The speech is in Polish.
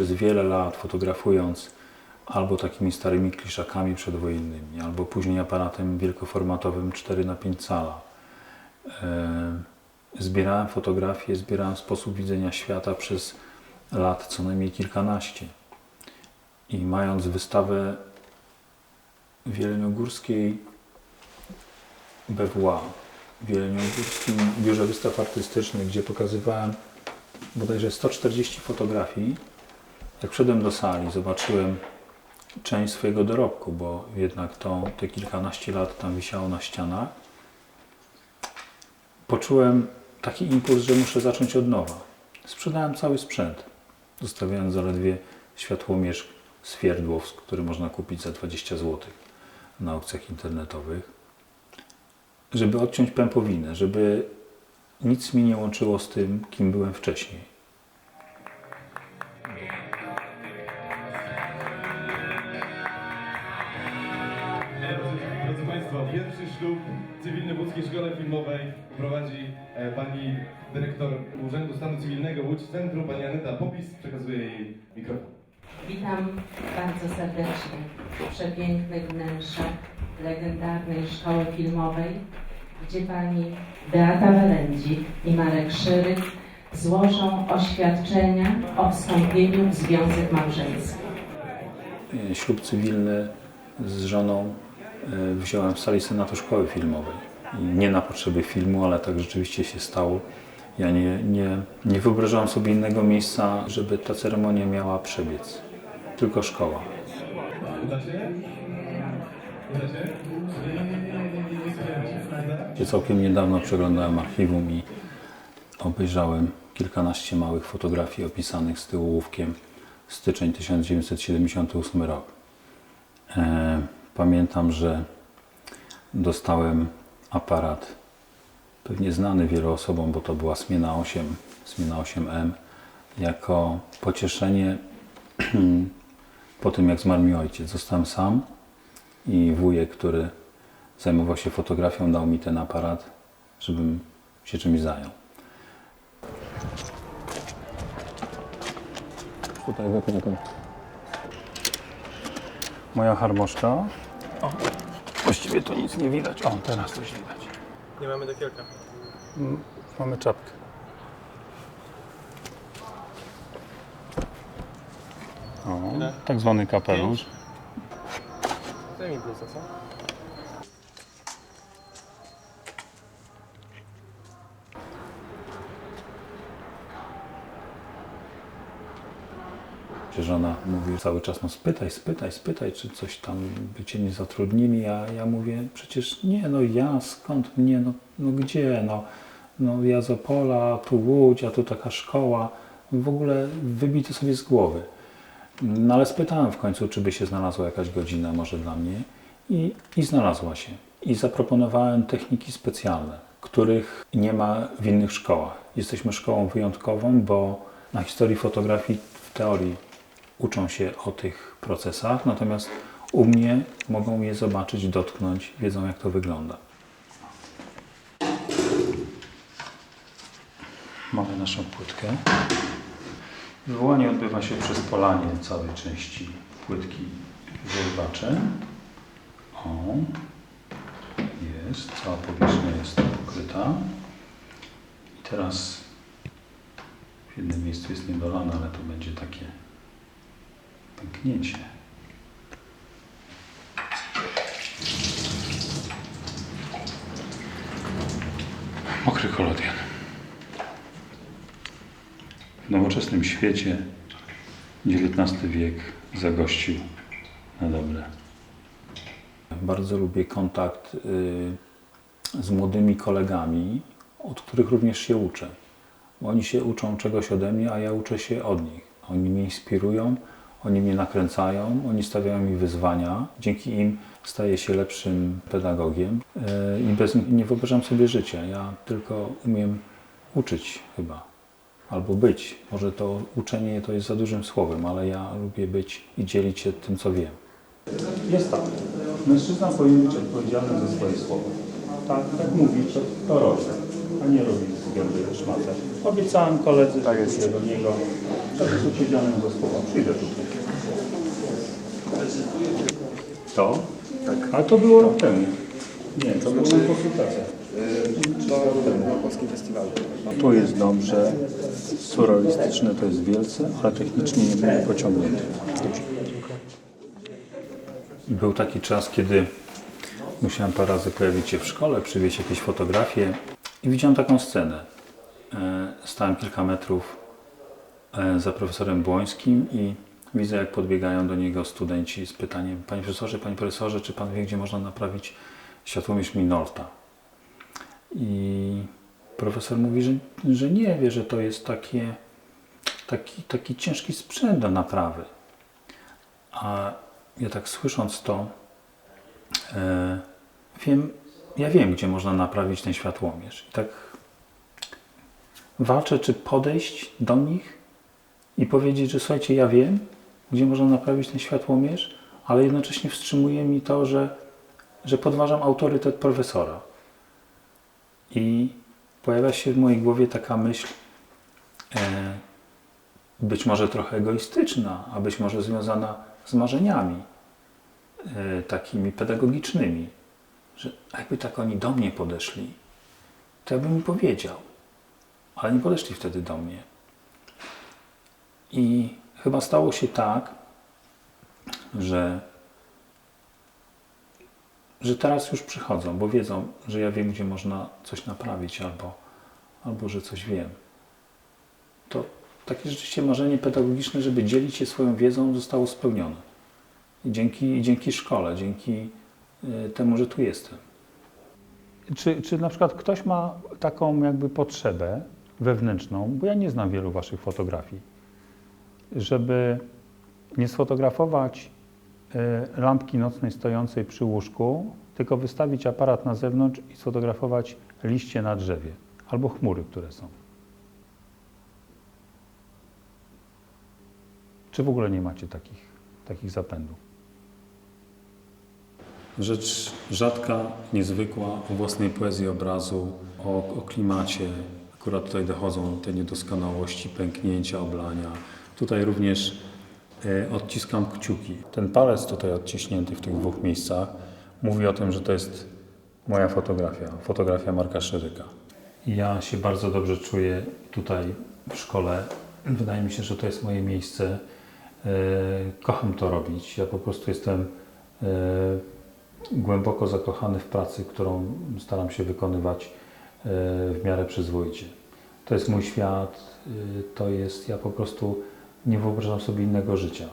przez wiele lat fotografując albo takimi starymi kliszakami przedwojennymi, albo później aparatem wielkoformatowym 4 na 5 cala. E, Zbierałem fotografie, zbierałem sposób widzenia świata przez lat co najmniej kilkanaście. I mając wystawę w Jeleniogórskiej BWA, w Jeleniogórskim Biurze Wystaw Artystycznych, gdzie pokazywałem bodajże 140 fotografii, jak wszedłem do sali, zobaczyłem część swojego dorobku, bo jednak to te kilkanaście lat tam wisiało na ścianach, poczułem taki impuls, że muszę zacząć od nowa. Sprzedałem cały sprzęt, zostawiając zaledwie światłomierz Swierdłowsk, który można kupić za 20 zł na aukcjach internetowych, żeby odciąć pępowinę, żeby nic mi nie łączyło z tym, kim byłem wcześniej. Ślub cywilny w Łódzkiej Szkole Filmowej prowadzi e, pani dyrektor Urzędu Stanu Cywilnego Łódź Centrum, pani Aneta Popis. Przekazuję jej mikrofon. Witam bardzo serdecznie w przepięknych wnętrzach legendarnej szkoły filmowej, gdzie pani Beata Welendzik i Marek Szyryk złożą oświadczenia o wstąpieniu w związek małżeński. Ślub cywilny z żoną wziąłem w sali Senatu Szkoły Filmowej. Nie na potrzeby filmu, ale tak rzeczywiście się stało. Ja nie, nie, nie wyobrażałem sobie innego miejsca, żeby ta ceremonia miała przebiec. Tylko szkoła. Ja Całkiem niedawno przeglądałem archiwum i obejrzałem kilkanaście małych fotografii opisanych z tyłu ołówkiem styczeń 1978 rok. E, pamiętam, że dostałem aparat pewnie znany wielu osobom, bo to była Smiena 8, Smiena 8M, jako pocieszenie po tym, jak zmarł mi ojciec. Zostałem sam i wujek, który zajmował się fotografią, dał mi ten aparat, żebym się czymś zajął. Tutaj wypnę moja harmoszka. O, właściwie to nic nie widać. O, teraz coś widać. Nie mamy dekielka. Mamy czapkę. O, Ile? tak zwany kapelusz. Daj mi bluzę, co? Że żona mówi cały czas, no spytaj, spytaj, spytaj, czy coś tam by cię nie zatrudnili. Ja, ja mówię, przecież nie, no ja, skąd mnie, no, no gdzie, no, no ja z Opola, tu Łódź, a tu taka szkoła. W ogóle wybity sobie z głowy. No ale spytałem w końcu, czy by się znalazła jakaś godzina może dla mnie i, i znalazła się. I zaproponowałem techniki specjalne, których nie ma w innych szkołach. Jesteśmy szkołą wyjątkową, bo na historii fotografii w teorii uczą się o tych procesach, natomiast u mnie mogą je zobaczyć, dotknąć, wiedzą jak to wygląda. Mamy naszą płytkę. Wywołanie odbywa się przez polanie całej części płytki zerwacze. O, jest, cała powierzchnia jest pokryta. I teraz w jednym miejscu jest niedolane, ale to będzie takie pęknięcie. Mokry kolodian. W nowoczesnym świecie XIX wiek zagościł na dobre. Bardzo lubię kontakt y, z młodymi kolegami, od których również się uczę. Bo Oni się uczą czegoś ode mnie, a ja uczę się od nich. Oni mnie inspirują, oni mnie nakręcają, oni stawiają mi wyzwania. Dzięki im staję się lepszym pedagogiem y, i bez nich nie wyobrażam sobie życia. Ja tylko umiem uczyć chyba albo być. Może to uczenie to jest za dużym słowem, ale ja lubię być i dzielić się tym, co wiem. Jest tak. Mężczyzna powinien być odpowiedzialny za swoje słowa. Tak, tak mówi, to, to robi, a nie robi. Obiecałem koledzy, tak jest. do niego. Tak jest udzielałem go słowa. Przyjdę tutaj. To? Tak. Ale to było rok temu. Nie, to była konsultacja. Na polskim festiwalu. Tu jest dobrze, surrealistyczne to jest wielce, ale technicznie nie będzie pociągnięte. Był taki czas, kiedy musiałem parę razy pojawić się w szkole, przywieźć jakieś fotografie i widziałem taką scenę. E, Stałem kilka metrów e, za profesorem Błońskim i widzę, jak podbiegają do niego studenci z pytaniem Panie profesorze, panie profesorze, czy pan wie, gdzie można naprawić światłomierz Minolta? I profesor mówi, że, że nie wie, że to jest takie, taki, taki ciężki sprzęt do naprawy. A ja tak słysząc to, e, wiem, ja wiem, gdzie można naprawić ten światłomierz. I tak walczę, czy podejść do nich i powiedzieć, że słuchajcie, ja wiem, gdzie można naprawić ten światłomierz, ale jednocześnie wstrzymuje mi to, że, że podważam autorytet profesora. I pojawia się w mojej głowie taka myśl, e, być może trochę egoistyczna, a być może związana z marzeniami e, takimi pedagogicznymi, że jakby tak oni do mnie podeszli, to ja bym im powiedział, ale nie podeszli wtedy do mnie. I chyba stało się tak, że że teraz już przychodzą, bo wiedzą, że ja wiem, gdzie można coś naprawić, albo, albo że coś wiem. To takie rzeczywiście marzenie pedagogiczne, żeby dzielić się swoją wiedzą, zostało spełnione. I dzięki, dzięki szkole, dzięki temu, że tu jestem. Czy, czy na przykład ktoś ma taką jakby potrzebę wewnętrzną, bo ja nie znam wielu Waszych fotografii, żeby nie sfotografować y, lampki nocnej stojącej przy łóżku, tylko wystawić aparat na zewnątrz i sfotografować liście na drzewie albo chmury, które są. Czy w ogóle nie macie takich, takich zapędów? Rzecz rzadka, niezwykła, o własnej poezji obrazu, o, o klimacie. Akurat tutaj dochodzą te niedoskonałości, pęknięcia, oblania. Tutaj również e, odciskam kciuki. Ten palec tutaj odciśnięty w tych dwóch miejscach mówi o tym, że to jest moja fotografia, fotografia Marka Szeryka. Ja się bardzo dobrze czuję tutaj w szkole. Wydaje mi się, że to jest moje miejsce. E, Kocham to robić. Ja po prostu jestem e, głęboko zakochany w pracy, którą staram się wykonywać e, w miarę przyzwoicie. To jest mój świat, e, to jest, ja po prostu nie wyobrażam sobie innego życia.